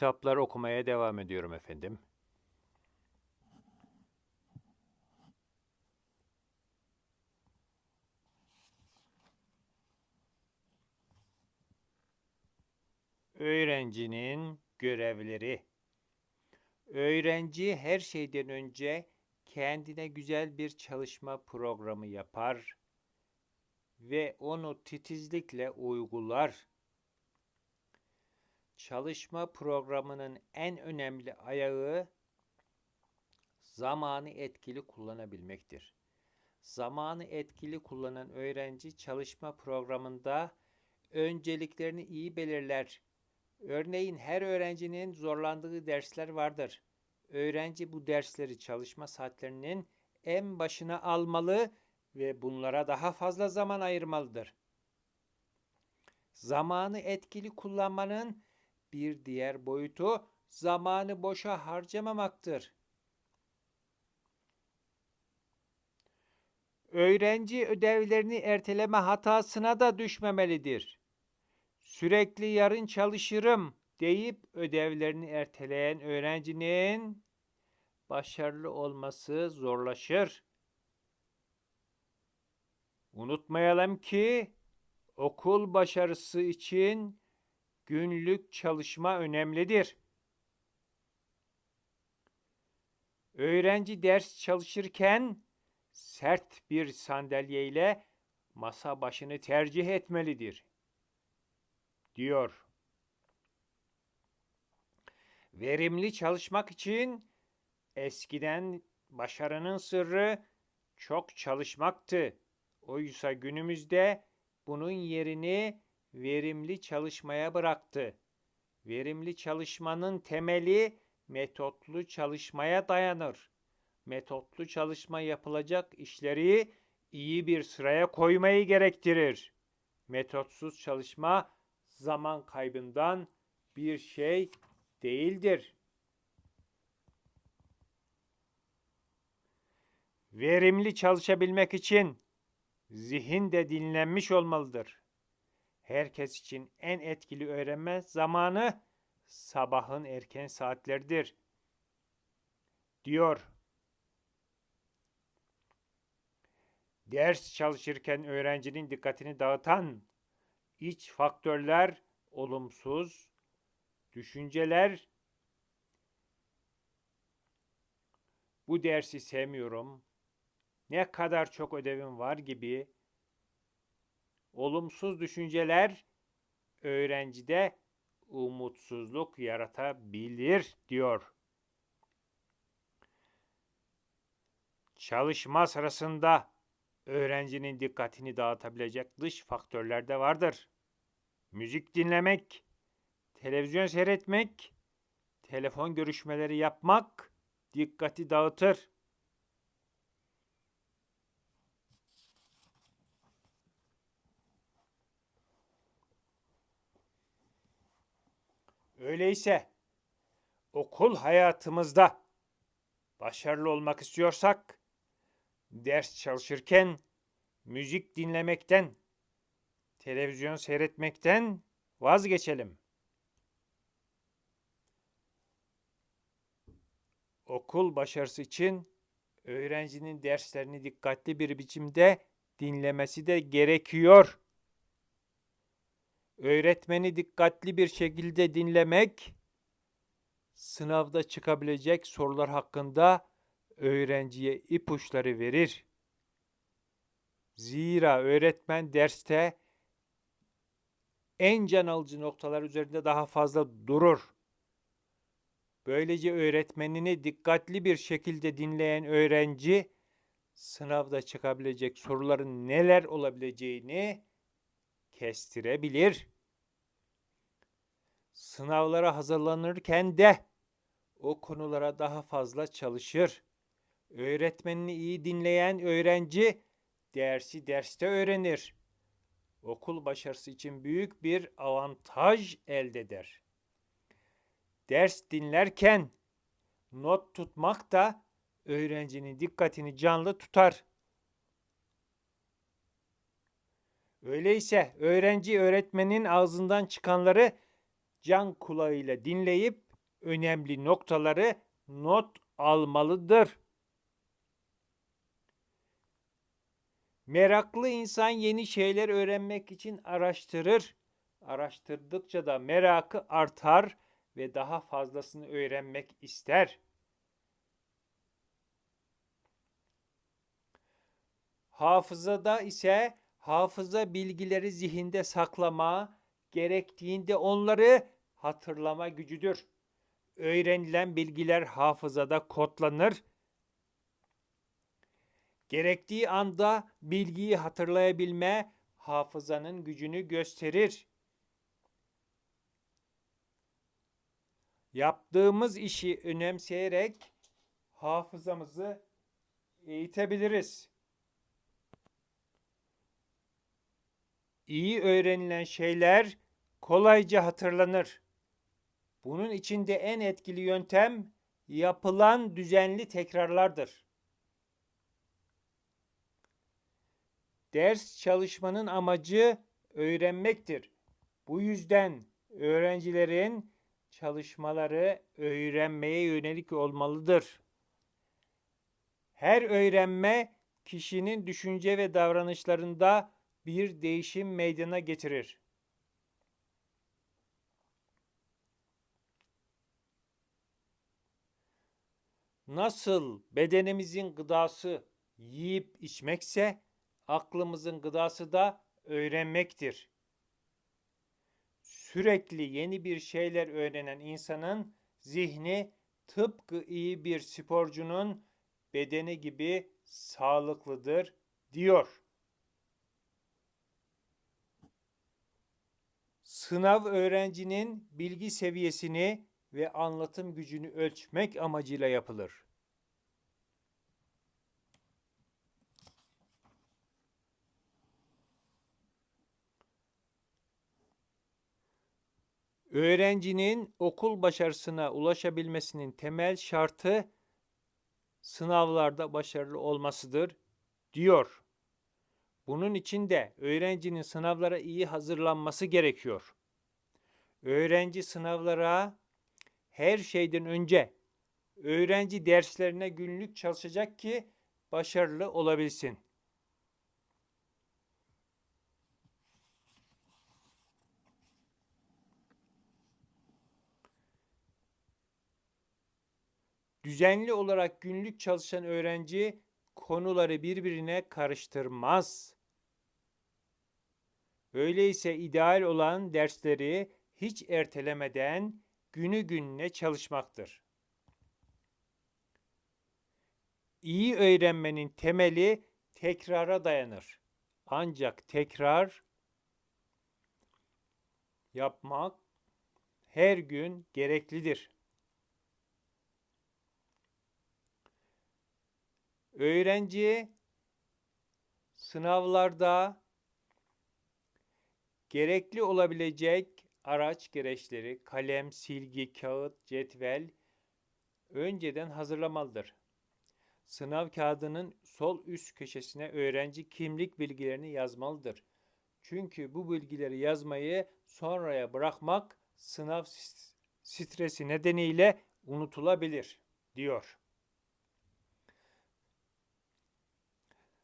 Kitaplar okumaya devam ediyorum efendim. Öğrencinin görevleri. Öğrenci her şeyden önce kendine güzel bir çalışma programı yapar ve onu titizlikle uygular. Çalışma programının en önemli ayağı zamanı etkili kullanabilmektir. Zamanı etkili kullanan öğrenci çalışma programında önceliklerini iyi belirler. Örneğin her öğrencinin zorlandığı dersler vardır. Öğrenci bu dersleri çalışma saatlerinin en başına almalı ve bunlara daha fazla zaman ayırmalıdır. Zamanı etkili kullanmanın bir diğer boyutu zamanı boşa harcamamaktır. Öğrenci ödevlerini erteleme hatasına da düşmemelidir. Sürekli yarın çalışırım deyip ödevlerini erteleyen öğrencinin başarılı olması zorlaşır. Unutmayalım ki okul başarısı için günlük çalışma önemlidir. Öğrenci ders çalışırken sert bir sandalye ile masa başını tercih etmelidir diyor. Verimli çalışmak için eskiden başarının sırrı çok çalışmaktı. Oysa günümüzde bunun yerini verimli çalışmaya bıraktı. Verimli çalışmanın temeli metotlu çalışmaya dayanır. Metotlu çalışma yapılacak işleri iyi bir sıraya koymayı gerektirir. Metotsuz çalışma zaman kaybından bir şey değildir. Verimli çalışabilmek için zihin de dinlenmiş olmalıdır. Herkes için en etkili öğrenme zamanı sabahın erken saatleridir. Diyor. Ders çalışırken öğrencinin dikkatini dağıtan iç faktörler olumsuz, düşünceler bu dersi sevmiyorum, ne kadar çok ödevim var gibi olumsuz düşünceler öğrencide umutsuzluk yaratabilir diyor. Çalışma sırasında öğrencinin dikkatini dağıtabilecek dış faktörler de vardır. Müzik dinlemek, televizyon seyretmek, telefon görüşmeleri yapmak dikkati dağıtır. Öyleyse okul hayatımızda başarılı olmak istiyorsak ders çalışırken müzik dinlemekten, televizyon seyretmekten vazgeçelim. Okul başarısı için öğrencinin derslerini dikkatli bir biçimde dinlemesi de gerekiyor. Öğretmeni dikkatli bir şekilde dinlemek, sınavda çıkabilecek sorular hakkında öğrenciye ipuçları verir. Zira öğretmen derste en can alıcı noktalar üzerinde daha fazla durur. Böylece öğretmenini dikkatli bir şekilde dinleyen öğrenci sınavda çıkabilecek soruların neler olabileceğini kestirebilir. Sınavlara hazırlanırken de o konulara daha fazla çalışır. Öğretmenini iyi dinleyen öğrenci dersi derste öğrenir. Okul başarısı için büyük bir avantaj elde eder. Ders dinlerken not tutmak da öğrencinin dikkatini canlı tutar. Öyleyse öğrenci öğretmenin ağzından çıkanları can kulağıyla dinleyip önemli noktaları not almalıdır. Meraklı insan yeni şeyler öğrenmek için araştırır. Araştırdıkça da merakı artar ve daha fazlasını öğrenmek ister. Hafızada ise hafıza bilgileri zihinde saklama, gerektiğinde onları hatırlama gücüdür. Öğrenilen bilgiler hafızada kodlanır. Gerektiği anda bilgiyi hatırlayabilme hafızanın gücünü gösterir. Yaptığımız işi önemseyerek hafızamızı eğitebiliriz. İyi öğrenilen şeyler kolayca hatırlanır. Bunun içinde en etkili yöntem yapılan düzenli tekrarlardır. Ders çalışmanın amacı öğrenmektir. Bu yüzden öğrencilerin çalışmaları öğrenmeye yönelik olmalıdır. Her öğrenme kişinin düşünce ve davranışlarında bir değişim meydana getirir. Nasıl bedenimizin gıdası yiyip içmekse aklımızın gıdası da öğrenmektir. Sürekli yeni bir şeyler öğrenen insanın zihni tıpkı iyi bir sporcunun bedeni gibi sağlıklıdır diyor. Sınav öğrencinin bilgi seviyesini ve anlatım gücünü ölçmek amacıyla yapılır. Öğrencinin okul başarısına ulaşabilmesinin temel şartı sınavlarda başarılı olmasıdır diyor. Bunun için de öğrencinin sınavlara iyi hazırlanması gerekiyor. Öğrenci sınavlara her şeyden önce öğrenci derslerine günlük çalışacak ki başarılı olabilsin. Düzenli olarak günlük çalışan öğrenci konuları birbirine karıştırmaz. Öyleyse ideal olan dersleri hiç ertelemeden günü gününe çalışmaktır. İyi öğrenmenin temeli tekrara dayanır. Ancak tekrar yapmak her gün gereklidir. Öğrenci sınavlarda gerekli olabilecek araç gereçleri, kalem, silgi, kağıt, cetvel önceden hazırlamalıdır. Sınav kağıdının sol üst köşesine öğrenci kimlik bilgilerini yazmalıdır. Çünkü bu bilgileri yazmayı sonraya bırakmak sınav stresi nedeniyle unutulabilir diyor.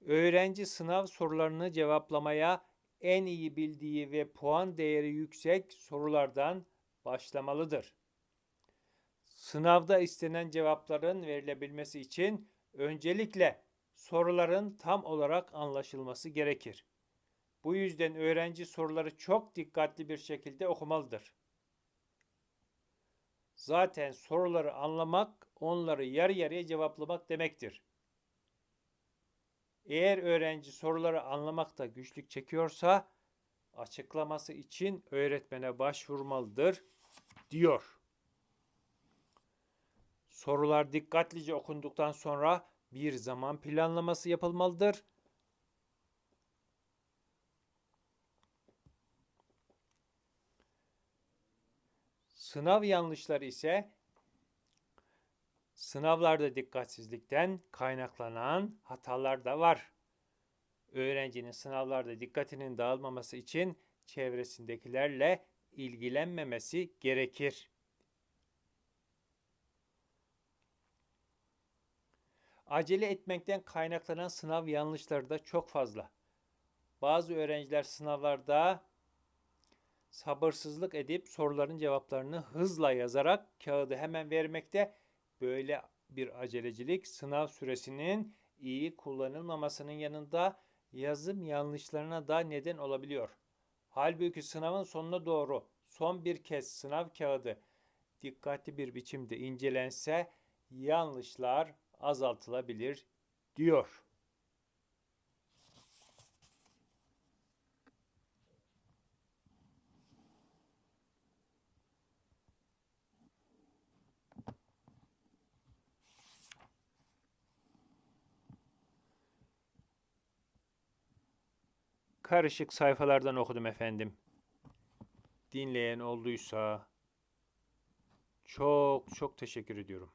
Öğrenci sınav sorularını cevaplamaya en iyi bildiği ve puan değeri yüksek sorulardan başlamalıdır. Sınavda istenen cevapların verilebilmesi için öncelikle soruların tam olarak anlaşılması gerekir. Bu yüzden öğrenci soruları çok dikkatli bir şekilde okumalıdır. Zaten soruları anlamak, onları yarı yarıya cevaplamak demektir. Eğer öğrenci soruları anlamakta güçlük çekiyorsa açıklaması için öğretmene başvurmalıdır diyor. Sorular dikkatlice okunduktan sonra bir zaman planlaması yapılmalıdır. Sınav yanlışları ise Sınavlarda dikkatsizlikten kaynaklanan hatalar da var. Öğrencinin sınavlarda dikkatinin dağılmaması için çevresindekilerle ilgilenmemesi gerekir. Acele etmekten kaynaklanan sınav yanlışları da çok fazla. Bazı öğrenciler sınavlarda sabırsızlık edip soruların cevaplarını hızla yazarak kağıdı hemen vermekte Böyle bir acelecilik sınav süresinin iyi kullanılmamasının yanında yazım yanlışlarına da neden olabiliyor. Halbuki sınavın sonuna doğru son bir kez sınav kağıdı dikkatli bir biçimde incelense yanlışlar azaltılabilir diyor. Karışık sayfalardan okudum efendim. Dinleyen olduysa çok çok teşekkür ediyorum.